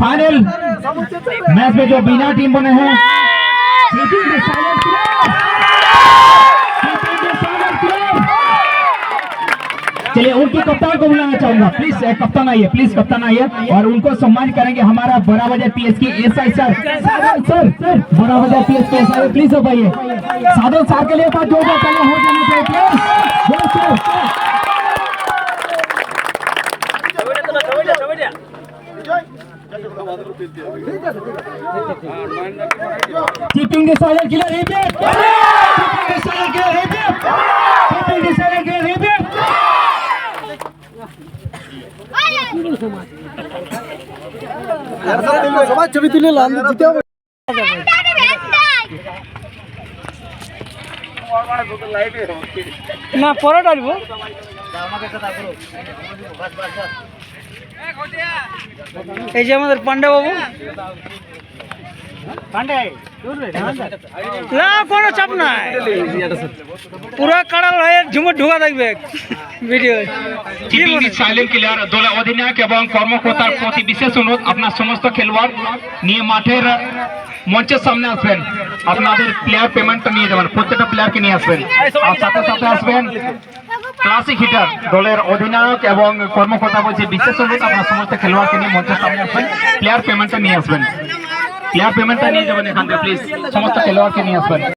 Final match में जो बिना टीम बने हैं. चलिए, उनके कप्तान को बुलाना चाहूँगा। प्लीज़ कप्तान आइए प्लीज़ कप्तान आइए। और उनको सम्मान करेंगे हमारा बड़ा वजह पी एस की S I sir sir sir बड़ा वजह पी एस के एस आई प्लीज़ हो पाइए साधन सर के लिए बात जो जो हो जाना चाहिए। Killer repeat. Keeping the silent killer repeat. Keeping the silent killer repeat. সবার ছবি তুলে লাল দিতে হবে না পরে ডালবো এই যে আমাদের পান্ডা বাবু। না কোনো চাপ নাই। পুরো কাড়াল হয়ে ঝুমুর ঢুকা থাকবে ভিডিও। সাইলেন্ট কিলার দলের অধিনায়ক এবং কর্মকর্তার প্রতি বিশেষ অনুরোধ। আপনার সমস্ত খেলোয়াড় নিয়ে মাঠের মঞ্চের সামনে আসবেন। আপনাদের প্লেয়ার পেমেন্টটা নিয়ে যাবেন প্রত্যেকটা প্লেয়ারকে নিয়ে আসবেন। আর সাথে সাথে আসবেন ক্লাসিক হিটার দলের অধিনায়ক এবং কর্মকর্তা বলছে, বিশেষ অনুরোধ আপনার সমস্ত খেলোয়াড়কে নিয়ে মঞ্চের সামনে আসবেন প্লেয়ার পেমেন্টটা নিয়ে আসবেন। প্লেয়ার পেমেন্টটা নিয়ে যাবেন এখান থেকে প্লিজ সমস্ত খেলোয়াড়কে নিয়ে আসবেন।